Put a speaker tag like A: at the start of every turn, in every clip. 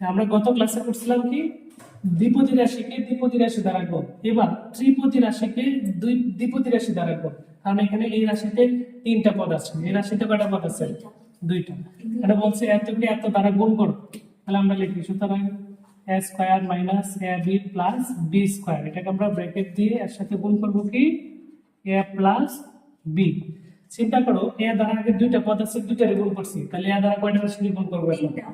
A: আমরা গত ক্লাসে করছিলাম কি? দ্বিপদী রাশিকে দ্বিপদী রাশি গুণ। এবার ত্রিপদী রাশিকে দুই, দ্বিপদী রাশি গুণ। কারণ এখানে এই রাশিতে তিনটা পদ আছে। এই রাশিতে কয়টা পদ আছে? দুইটা। এটা বলছে এতকে এত দ্বারা গুণ করো। তাহলে আমরা লিখি, সুতরাং A square minus A B plus B square এটাকে আমরা ব্র্যাকেট দিয়ে এর সাথে গুণ করব কি? এ প্লাস বি চিন্তা করো এ দ্বারা আগে দুইটা পদ আছে দুইটারে গুণ করছি। তাহলে এ দ্বারা কয়টা রাশি গুণ করব?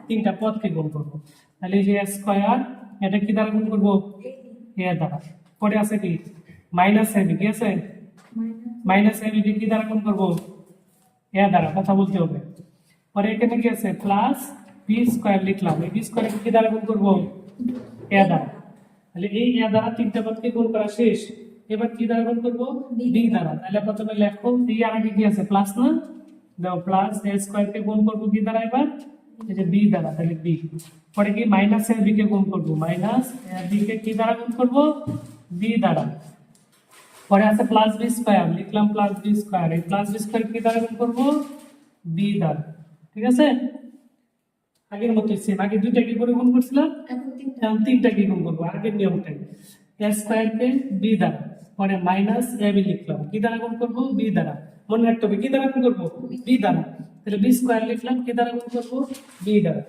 B: তিনটা।
A: পদকে গুণ করব। তাহলে এই যে স্কয়ার এটা কি দ্বারা গুণ করব? এ দ্বারা। পরে আছে কি? মাইনাস এ কি আছে? মাইনাস এ কি দ্বারা গুণ করব? এ দ্বারা কথা বলতে হবে। পরে এখানে কি আছে? প্লাস বি স্কোয়ার লিখলাম। এই বি স্কোয়ার কি দ্বারা গুণ করব? এ দ্বারা। তাহলে এই এ দ্বারা তিনটা পদকে গুণ করা শেষ। এবার কি দ্বারা গুণ করব? বি দ্বারা তাহলে প্রথমে লেখো বি আর আগে কি আছে? প্লাস না? দাও প্লাস এ স্কোয়ার কে গুণ করব কি দ্বারা এবার? যে বি দ্বারা তাহলে বি। পরে কি মাইনাস এ বি কে গুণ করব? মাইনাস এ বি কে কি দ্বারা গুণ করব? বি দ্বারা। পরে আছে প্লাস বি স্কোয়ার লিখলাম প্লাস বি স্কোয়ার এই প্লাস বি স্কোয়ার কি দ্বারা গুণ করব? বি দ্বারা। ঠিক আছে? আগের মতো সেম আগে দুইটা কি করে গুণ করছিলাম?
B: এখন তিনটা।
A: কি গুণ করব? আগের নিয়মটাই। এ স্কোয়ার কে বি দ্বারা। পরে মাইনাস এ লিখলাম। কি দ্বারা গুণ করব? বি দ্বারা। মনে রাখতে হবে, কি দ্বারা গুণ করব? বি দ্বারা। তাহলে বি স্কোয়ার লিখলাম, কি দ্বারা গুণ করব? বি দ্বারা।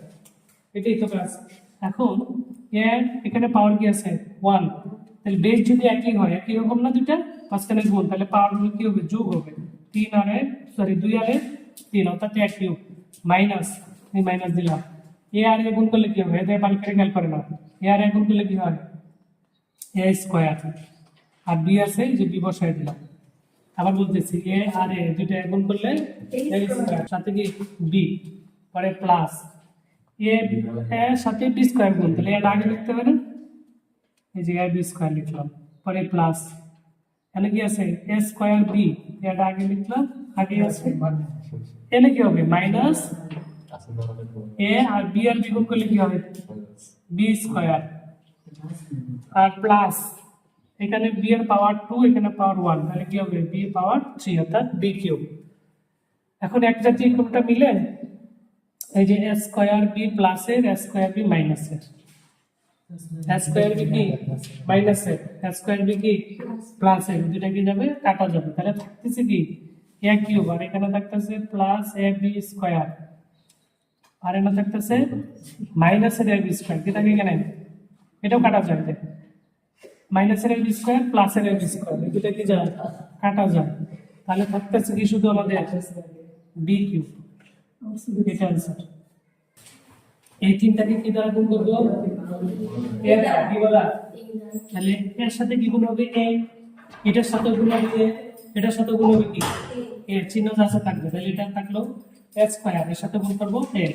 A: এটাই তো কাজ এখন এ এখানে পাওয়ার কি আছে? ওয়ান তাহলে বেস যদি একই হয়, একই রকম না দুইটা? মাঝখানে গুণ। তাহলে পাওয়ার কি হবে? যোগ হবে। তিন আর সরি দুই আর এক, তিন। অর্থাৎ এক কিউব মাইনাস এই মাইনাস দিলাম। এ আর এ গুণ করলে কি হবে? এদের বালকের খেয়াল করে না এ আর এ গুণ করলে কি হয়? এ স্কোয়ার আর বি আছে যে বি বসাই দিলাম। আবার বলতেছি এ আর এ দুইটা গুণ করলে সাথে কি বি পরে প্লাস এ এর সাথে বি স্কোয়ার গুণ, তাহলে এটা আগে লিখতে হবে না? এই যে এ বি স্কোয়ার লিখলাম, পরে প্লাস এখানে কি আছে? এ স্কোয়ার বি এটা আগে লিখলাম, আগে আছে। এখানে কি হবে? মাইনাস এ আর বি আর বি গুণ করলে কি হবে? বি স্কোয়ার আর প্লাস এখানে বি এর পাওয়ার টু এখানে পাওয়ার ওয়ান তাহলে কি হবে? বি পাওয়ার থ্রি অর্থাৎ বি কিউব এখন এক জাতীয় কোনটা মিলে? এই যে স্কোয়ার বি প্লাসের স্কোয়ার বি মাইনাসের স্কোয়ার বি কি? মাইনাসের স্কোয়ার বি কি? প্লাসের দুটা কি যাবে? কাটা যাবে। তাহলে থাকতেছে কি? এ কিউব আর এখানে থাকতেছে প্লাস এ বি স্কোয়ার আর এখানে থাকতেছে মাইনাসের এ বি স্কোয়ার কি থাকে এখানে? এটাও কাটা দেখ। মাইনাসের এ বি স্কোয়ার প্লাসের এ বি স্কোয়ার এই দুটা কি যায়? কাটা যায়। তাহলে থাকতেছে কি শুধু আমাদের বি কিউব এটা আনসার এই তিনটাকে কি দ্বারা গুণ করব? এ কি বলা। তাহলে এর সাথে কি গুণ হবে? এ এটার সাথে গুণ হবে এ এটার সাথে গুণ হবে কি এর চিহ্ন আছে থাকবে। তাহলে এটা থাকল এ স্কোয়ার এর সাথে গুণ করব এ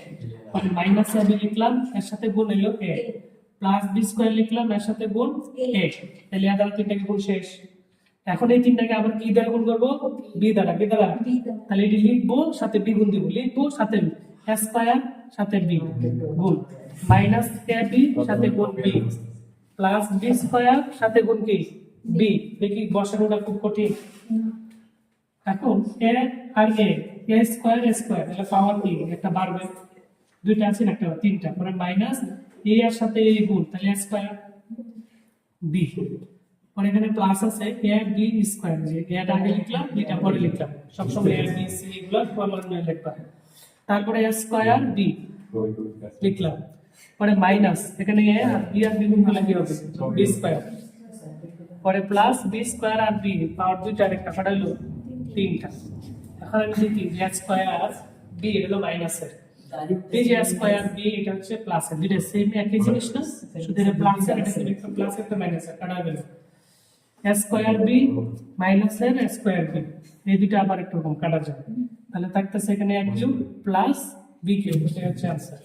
A: মাইনাস এ বি লিখলাম, এর সাথে গুণ এলো এ প্লাস বি স্কোয়ার লিখলাম এর সাথে গুণ এ তাহলে এর দ্বারা তিনটাকে গুণ শেষ। এখন এই তিনটাকে আবার কি দ্বারা গুণ করব? বি দ্বারা
B: বি দ্বারা।
A: তাহলে এটি লিখব সাথে বি গুণ দিব। লিখব সাথে স্কোয়ার সাথে বি গুণ। মাইনাস কে বি সাথে গুণ বি প্লাস বি স্কোয়ার সাথে গুণ কি? বি দেখি বসানোটা খুব কঠিন। এখন এ আর এ এ স্কোয়ার এ স্কোয়ার তাহলে পাওয়ার কি? একটা বাড়বে। দুইটা আছে না? একটা তিনটা। মানে মাইনাস এ এর সাথে এ গুণ, তাহলে স্কোয়ার বি পরে এখানে প্লাস আছে এ বি স্কোয়ার যে এটা আগে লিখলাম বিটা পরে লিখলাম। সবসময় এ বি সি এগুলো ক্রমান্বয়ে লিখবা তারপরে এ স্কোয়ার বি লিখলাম। পরে মাইনাস এখানে এ আর বি আর বি গুণ করলে কি হবে? বি স্কোয়ার পরে প্লাস বি স্কোয়ার আর বি পাওয়ার দুইটা একটা পাঠাইলো তিনটা। এখন আমি লিখি যে স্কোয়ার বি হলো মাইনাসের এই স্কয়ার বি এটা হচ্ছে প্লাসের দুটো সেম একই জিনিস না? শুধু এটা প্লাসের এটা একটা প্লাস একটা মাইনাসের কাটা গেল স্কোয়ার বি মাইনাসের স্কয়ার বি এই দুটো আবার একটু রকম কাটা যাবে তাহলে থাকতেছে এখানে এক কিউব প্লাস বি কিউব এটা হচ্ছে আনসার